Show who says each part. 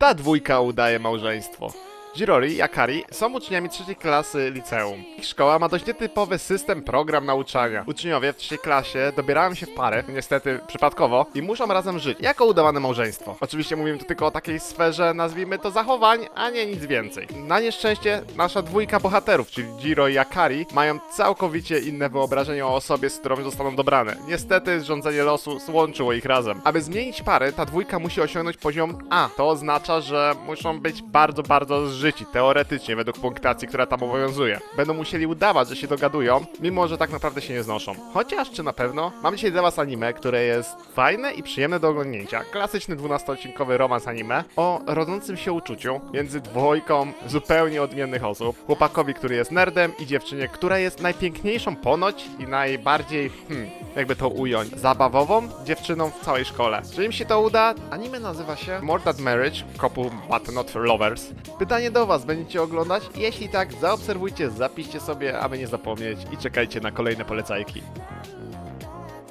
Speaker 1: Ta dwójka udaje małżeństwo. Jirori i Akari są uczniami trzeciej klasy liceum. Ich szkoła ma dość nietypowy system, program nauczania. Uczniowie w trzeciej klasie dobierają się w parę, niestety przypadkowo, i muszą razem żyć, jako udawane małżeństwo. Oczywiście mówimy tu tylko o takiej sferze, nazwijmy to zachowań, a nie nic więcej. Na nieszczęście nasza dwójka bohaterów, czyli Jiro i Akari, mają całkowicie inne wyobrażenie o osobie, z którą zostaną dobrane. Niestety zrządzenie losu złączyło ich razem. Aby zmienić pary, ta dwójka musi osiągnąć poziom A. To oznacza, że muszą być bardzo, bardzo zżyci, teoretycznie, według punktacji, która tam obowiązuje. Będą musieli udawać, że się dogadują, mimo że tak naprawdę się nie znoszą. Chociaż, czy na pewno? Mam dzisiaj dla was anime, które jest fajne i przyjemne do oglądnięcia. Klasyczny 12-odcinkowy romans anime o rodzącym się uczuciu między dwójką zupełnie odmiennych osób. Chłopakowi, który jest nerdem i dziewczynie, która jest najpiękniejszą ponoć i najbardziej, hmm, jakby to ująć, zabawową dziewczyną w całej szkole. Czy im się to uda? Anime nazywa się More Than Marriage, couple but not for lovers. Do was, będziecie oglądać? Jeśli tak, zaobserwujcie, zapiszcie sobie, aby nie zapomnieć i czekajcie na kolejne polecajki.